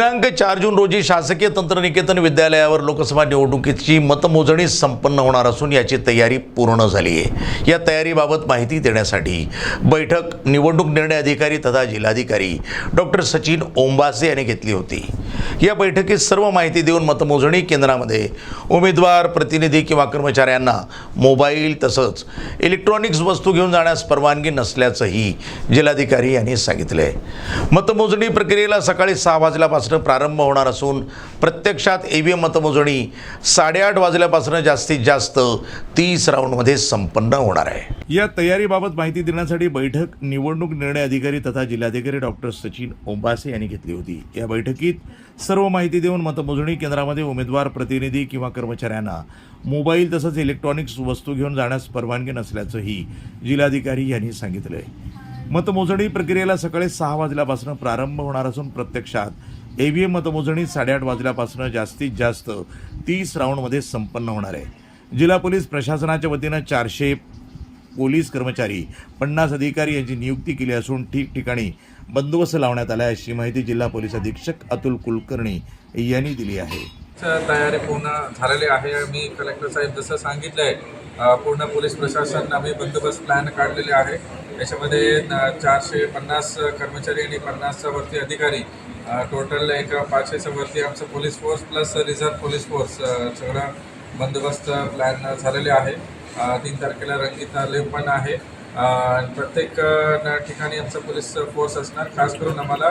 दिनांक चार जून रोजी शासकीय तंत्रनिकेतन विद्यालयावर लोकसभा निवडणुकीची मतमोजणी संपन्न होणार असून याची तयारी पूर्ण झाली आहे. या तयारीबाबत माहिती देण्यासाठी बैठक निवडणूक निर्णय अधिकारी तथा जिल्हाधिकारी डॉक्टर सचिन ओंबासे यांनी घेतली होती. या बैठकीत सर्व माहिती देऊन मतमोजणी केंद्रामध्ये उमेदवार प्रतिनिधी किंवा कर्मचाऱ्यांना मोबाईल तसंच इलेक्ट्रॉनिक्स वस्तू घेऊन जाण्यास परवानगी नसल्याचंही जिल्हाधिकारी यांनी सांगितलं आहे मतमोजणी प्रक्रियेला सकाळी सहा वाजल्यापासून प्रारंभ होणार असून प्रत्यक्षात ई व्ही एम मतमोजणी साडेआठ वाजल्यापासून जास्तीत जास्त तीस राऊंडमध्ये संपन्न होणार आहे. या तयारीबाबत माहिती देण्यासाठी बैठक निवडणूक निर्णय अधिकारी तथा जिल्हाधिकारी डॉक्टर सचिन ओंबासे यांनी घेतली होती. या बैठकीत सर्व माहिती देऊन मतमोजणी केंद्रामध्ये उमेदवार प्रतिनिधी किंवा कर्मचाऱ्यांना मोबाईल तसंच इलेक्ट्रॉनिक्स वस्तू घेऊन जाण्यास परवानगी नसल्याचंही जिल्हाधिकारी यांनी सांगितलं आहे मतमोजणी प्रक्रियेला सकाळी सहा वाजल्यापासून प्रारंभ होणार असून प्रत्यक्षात ई व्ही एम मतमोजणी साडेआठ वाजल्यापासून जास्तीत जास्त तीस राऊंडमध्ये संपन्न होणार आहे. जिल्हा पोलीस प्रशासनाच्या वतीनं चारशे पोलीस कर्मचारी पन्नास अधिकारी यांची नियुक्ती केली असून ठिकठिकाणी बंदोबस्त लावण्यात आला आहे अशी माहिती जिल्हा पोलीस अधीक्षक अतुल कुलकर्णी यांनी दिली आहे. तयारी पूर्ण झालेली आहे. मी कलेक्टर साहेब जसं सांगितलं आहे पूर्ण पोलीस प्रशासन आम्ही बंदोबस्त प्लॅन काढलेले आहे. त्याच्यामध्ये चारशे पन्नास कर्मचारी आणि पन्नासच्या वरती अधिकारी टोटल एक पाचशेच्या वरती आमचं police force plus reserve police force सगळं बंदोबस्त प्लॅन झालेले आहे. तीन तारखेला रंगीत तालीम पण आहे. आणि प्रत्येक ठिकाणी आमचं पोलीस फोर्स असणार. खास करून आम्हाला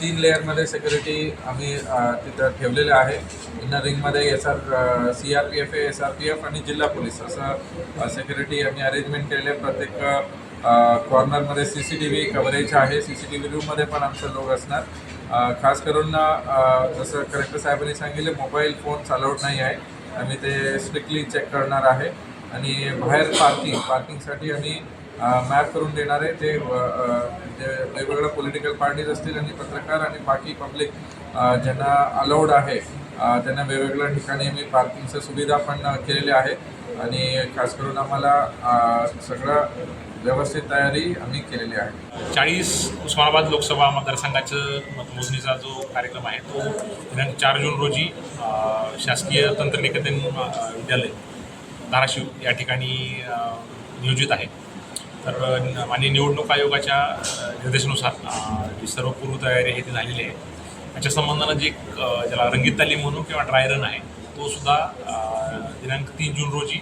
तीन लेअरमध्ये सेक्युरिटी आम्ही तिथं ठेवलेले आहे. Inner रिंगमध्ये S R C R P F S R P F आणि जिल्हा पोलीस. असं सिक्युरिटी आम्ही अरेंजमेंट केले प्रत्येक कॉर्नरमध्ये C C T V coverage आहे. सी सी टी व्ही रूममध्ये पण आमचं लोक असणार. खास करून जसं कलेक्टर साहेबांनी सांगितले मोबाईल फोन्स अलाउड नाही आहे. आम्ही ते स्ट्रिक्टली चेक करणार आहे. आणि बाहेर पार्किंग पार्किंगसाठी आम्ही मॅप करून देणार आहे. ते जे वेगवेगळ्या पॉलिटिकल पार्टीज असतील आणि पत्रकार आणि बाकी पब्लिक ज्यांना अलाउड आहे त्यांना वेगवेगळ्या ठिकाणी आम्ही पार्किंगच्या सुविधा पण केलेली केलेल्या आणि खास करून आम्हाला सगळं व्यवस्थित तयारी आम्ही केलेली आहे. चाळीस उस्मानाबाद लोकसभा मतदारसंघाचं मतमोजणीचा जो कार्यक्रम आहे तो दिनांक चार जून रोजी शासकीय तंत्रनिकेतन विद्यालय धाराशिव या ठिकाणी नियोजित आहे. तर माननीय निवडणूक आयोगाच्या निर्देशानुसार जी सर्व पूर्वतयारी हे ती झालेली आहे. याच्या संबंधानं जे एक, ज्याला रंगीत तालीम म्हणू किंवा ड्राय रन आहे तो सुद्धा दिनांक तीन जून रोजी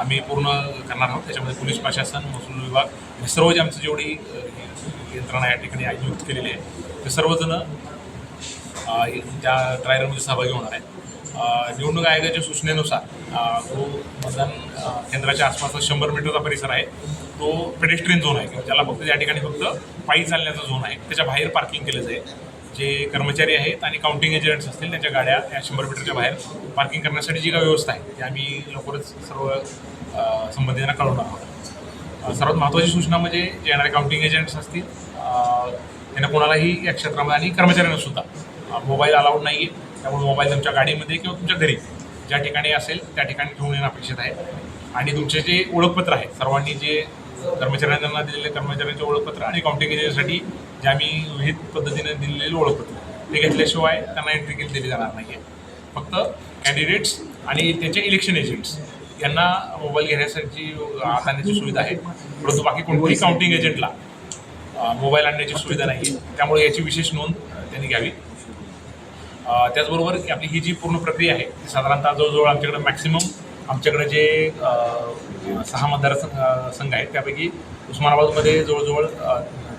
आम्ही पूर्ण करणार आहोत. त्याच्यामध्ये पोलीस प्रशासन महसूल विभाग हे सर्व जे आमचं जेवढी यंत्रणा या ठिकाणी नियुक्त केलेली आहे ते सर्वजण त्या ट्राय रनमध्ये सहभागी होणार आहेत. निवडणूक आयोगाच्या सूचनेनुसार तो मतदान केंद्राच्या आसपासचा शंभर मीटरचा परिसर आहे. तो पेडेस्ट्रीन झोन आहे किंवा ज्याला फक्त त्या ठिकाणी फक्त पायी चालण्याचा झोन आहे त्याच्या बाहेर पार्किंग केलं जाईल. जे कर्मचारी आहेत आणि काउंटिंग एजंट्स असतील त्यांच्या गाड्या या शंभर मीटरच्या बाहेर पार्किंग करण्यासाठी जी काही व्यवस्था आहे ती आम्ही लवकरच सर्व संबंधितांना कळवणार आहोत. सर्वात महत्त्वाची सूचना म्हणजे जे येणारे काउंटिंग एजंट्स असतील त्यांना कोणालाही या क्षेत्रामध्ये आणि कर्मचाऱ्यांना सुद्धा मोबाईल अलाउड नाही आहे त्यामुळे मोबाईल तुमच्या गाडीमध्ये किंवा तुमच्या घरी ज्या ठिकाणी असेल त्या ठिकाणी ठेवून येणं अपेक्षित आहे. आणि तुमचे जे ओळखपत्र आहे सर्वांनी जे कर्मचाऱ्यांना दिलेले कर्मचाऱ्यांचे ओळखपत्र आणि काउंटिंग एजंटसाठी जे आम्ही विविध पद्धतीने दिलेले ओळखतो ते घेतल्याशिवाय त्यांना एंट्री केली दिली जाणार नाही आहे फक्त कॅन्डिडेट्स आणि त्यांचे इलेक्शन एजंट्स यांना मोबाईल घेण्यासाठी आणण्याची सुविधा आहे. परंतु बाकी कोणत्याही काउंटिंग एजंटला मोबाईल आणण्याची सुविधा नाही आहे त्यामुळे याची विशेष नोंद त्यांनी घ्यावी. त्याचबरोबर आपली ही जी पूर्ण प्रक्रिया आहे ती साधारणतः जवळजवळ आमच्याकडे मॅक्सिमम आमच्याकडे जे सहा मतदारसंघ संघ आहेत त्यापैकी उस्मानाबादमध्ये जवळजवळ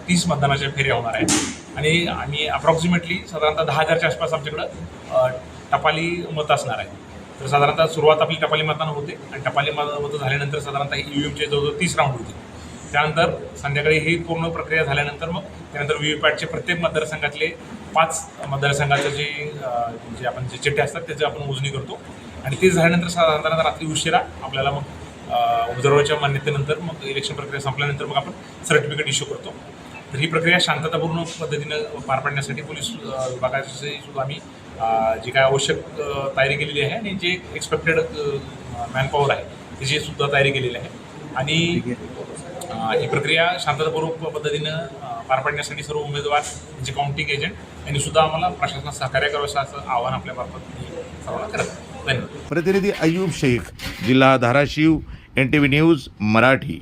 तीस मतदानाच्या फेऱ्या होणार आहेत. आणि आम्ही अप्रॉक्सिमेटली साधारणतः दहा हजारच्या आसपास आमच्याकडं टपाली मतं असणार आहे तर साधारणतः सुरुवात आपली टपाली मतदान होते आणि टपाली मत मतं झाल्यानंतर साधारणतः ई एमचे जवळजवळ तीस राऊंड होते त्यानंतर संध्याकाळी ही पूर्ण प्रक्रिया झाल्यानंतर मग त्यानंतर व्ही व्ही पॅटचे प्रत्येक मतदारसंघातले पाच मतदारसंघाचं जे जे आपण जे चिठ्ठे असतात त्याची आपण मोजणी करतो. आणि ते झाल्यानंतर साधारणतः रात्री उशिरा आपल्याला मग ऑब्झर्वरच्या मान्यतेनंतर मग इलेक्शन प्रक्रिया संपल्यानंतर मग आपण सर्टिफिकेट इश्यू करतो. तर ही प्रक्रिया शांततापूर्ण पद्धतीनं पार पाडण्यासाठी पोलीस विभागाशी विभागाची सुद्धा आम्ही जी काय आवश्यक तयारी केलेली आहे आणि जे एक्सपेक्टेड मॅनपॉवर आहे त्याची सुद्धा तयारी केलेली आहे. आणि ही प्रक्रिया शांततापूर्वक पद्धतीनं पार पाडण्यासाठी सर्व उमेदवार जे काउंटिंग एजंट यांनी सुद्धा आम्हाला प्रशासनात सहकार्य करावं असं आवाहन आपल्यामार्फत मी सर्वांना करत धन्यवाद. प्रतिनिधी अय्यूब शेख जिल्हा Dharashiv N T V news Marathi.